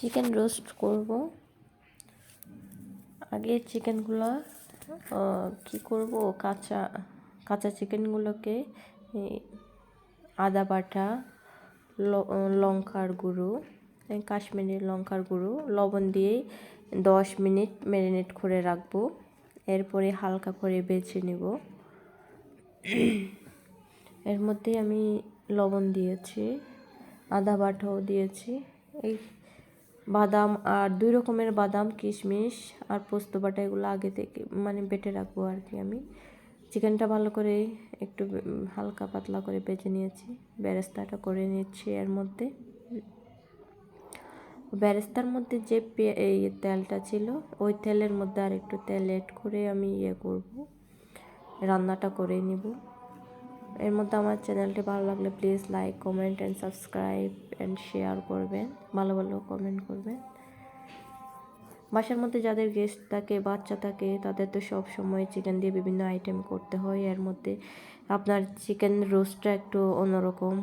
Chicken roast করব। আগে চিকেনগুলো কি করব? কাঁচা কাঁচা চিকেনগুলোকে আদা বাটা লঙ্কার গুঁড়ো কাশ্মীরি লঙ্কার গুঁড়ো, লবণ দিয়ে দশ মিনিট ম্যারিনেট করে রাখব। এরপরে হালকা করে বেছে নেব। এর মধ্যে আমি লবণ দিয়েছি, আদা বাটাও দিয়েছি, এই বাদাম আর দুই রকমের বাদাম, কিশমিশ আর পোস্ত বাটা এগুলো আগে থেকে মানে বেটে রাখব আর কি আমি। চিকেনটা ভালো করে একটু হালকা পাতলা করে বেজে নিয়েছি। বেরেস্তাটা করে নিচ্ছি এর মধ্যে। ব্যারেস্তার মধ্যে যে এই তেলটা ছিল, ওই তেলের মধ্যে আর একটু তেল এড করে আমি ইয়ে করব। রান্নাটা করে নিব। এর মধ্যে আমার চ্যানেলটি ভালো লাগলে please like comment and subscribe and share করবেন, ভালো ভালো কমেন্ট করবেন। বাসার মধ্যে যাদের গেস্ট থাকে, বাচ্চা থাকে, তাদের তো সব সময় চিকেন দিয়ে বিভিন্ন আইটেম করতে হয়। এর মধ্যে আপনার চিকেন রোস্টটা একটু অন্যরকম,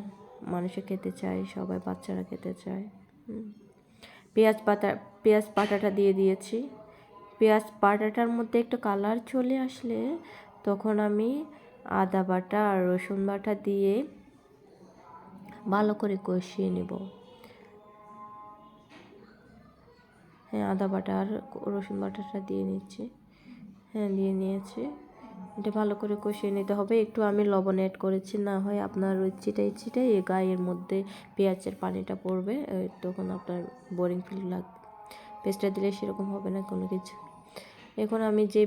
মানুষে খেতে চায়, সবাই বাচ্চারা খেতে চায়। পেঁয়াজ পাতা, পেঁয়াজ পাটাটা দিয়ে দিয়েছি। পেঁয়াজ পাটাটার মধ্যে একটু কালার চলে আসলে তখন আমি আদা বাটা আর রসুন বাটা দিয়ে ভালো করে কষিয়ে নেব। হ্যাঁ আদা বাটা আর রসুন বাটাটা দিয়ে নিচ্ছি। হ্যাঁ দিয়ে নিয়েছি। এটা ভালো করে কষিয়ে নিতে হবে। একটু আমি লবণ অ্যাড করেছি, না হয় আপনার ওই চিটাই চিটাই গায়ের মধ্যে পেঁয়াজের পানিটা পড়বে তখন আপনার বোরিং ফিল লাগবে পেস্টটা দিলে সেরকম হবে না কোনো কিছু। এখন আমি যে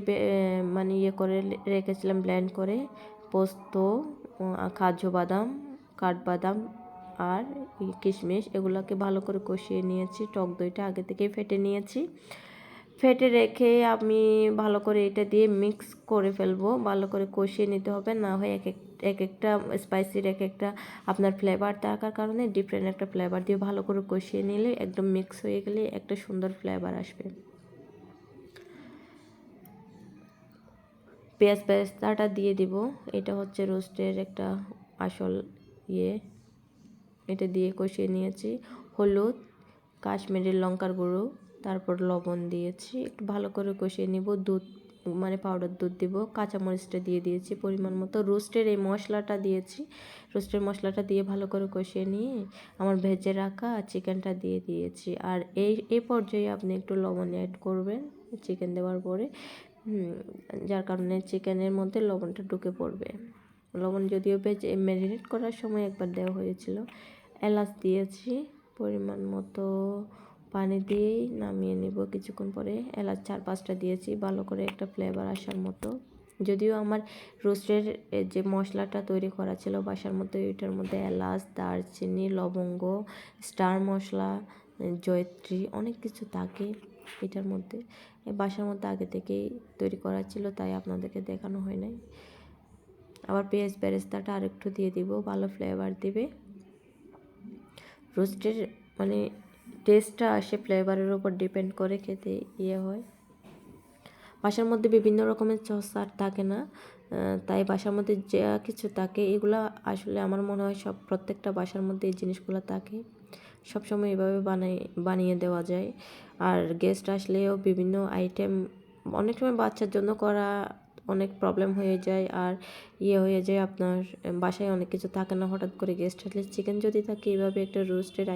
মানে ইয়ে করে রেখেছিলাম ব্লেন্ড করে, পোস্ত কাজু বাদাম, কাঠবাদাম আর কিশমিশ এগুলোকে ভালো করে কষিয়ে নিয়েছি। টক দইটা আগে থেকেই ফেটে নিয়েছি। ফেটে রেখে আমি ভালো করে এটা দিয়ে মিক্স করে ফেলব। ভালো করে কষিয়ে নিতে হবে। না হয় এক এক এক একটা স্পাইসির এক একটা আপনার ফ্লেভার থাকার কারণে ডিফারেন্ট একটা ফ্লেভার দিয়ে ভালো করে কষিয়ে নিলে একদম মিক্স হয়ে গেলে একটা সুন্দর ফ্লেভার আসবে। পেঁয়াজ পেস্তাটা দিয়ে দিব। এটা হচ্ছে রোস্টের একটা আসল ইয়ে। এটা দিয়ে কষিয়ে নিয়েছি। হলুদ কাশ্মীরি লঙ্কার গুঁড়ো, তারপর লবণ দিয়েছি। একটু ভালো করে কষিয়ে নিব। দুধ মানে পাউডার দুধ দিব। কাঁচামরিচটা দিয়ে দিয়েছি পরিমাণ মতো। রোস্টের এই মশলাটা দিয়েছি। রোস্টের মশলাটা দিয়ে ভালো করে কষিয়ে নিয়ে আমার ভেজে রাখা চিকেনটা দিয়ে দিয়েছি। আর এই এই পর্যায়ে আপনি একটু লবণ অ্যাড করবেন চিকেন দেওয়ার পরে। যার কারণে চিকেনের মধ্যে লবণটা ঢুকে পড়বে। লবণ যদিও ভেজে ম্যারিনেট করার সময় একবার দেওয়া হয়েছিল এলাচ দিয়েছি, পরিমাণ মতো পানি দিয়েই নামিয়ে নেব। কিছুক্ষণ পরে এলাচ চার পাঁচটা দিয়েছি, ভালো করে একটা ফ্লেভার আসার মতো। যদিও আমার রোস্টের যে মশলাটা তৈরি করা ছিল, বাসার মধ্যে এটার মধ্যে এলাচ, দারচিনি, লবঙ্গ স্টার মশলা, জয়ত্রী, অনেক কিছু থাকে এটার মধ্যে। বাসার মধ্যে আগে থেকেই তৈরি করা ছিল, তাই আপনাদেরকে দেখানো হয় নাই। আবার পেঁয়াজ বেরেস্তাটা আরেকটু দিয়ে দিব, ভালো ফ্লেভার দিবে। রোস্টের মানে টেস্টটা আসে ফ্লেভারের উপর ডিপেন্ড করে খেতে ইয়ে হয়। বাসার মধ্যে বিভিন্ন রকমের সস আর থাকে না তাই বাসার মধ্যে যা কিছু থাকে, এগুলো আসলে আমার মনে হয় সব, প্রত্যেকটা বাসার মধ্যে এই জিনিসগুলো থাকে। সবসময় এভাবে বানাই, বানিয়ে দেওয়া যায়। আর গেস্ট আসলেও বিভিন্ন আইটেম অনেক সময় বাচ্চার জন্য করা অনেক প্রবলেম হয়ে যায় আর ইয়ে হয়ে যায়, আপনার বাসায় অনেক কিছু থাকে না, হঠাৎ করে গেস্ট আসলে চিকেন যদি থাকে এইভাবে একটা রোস্টেড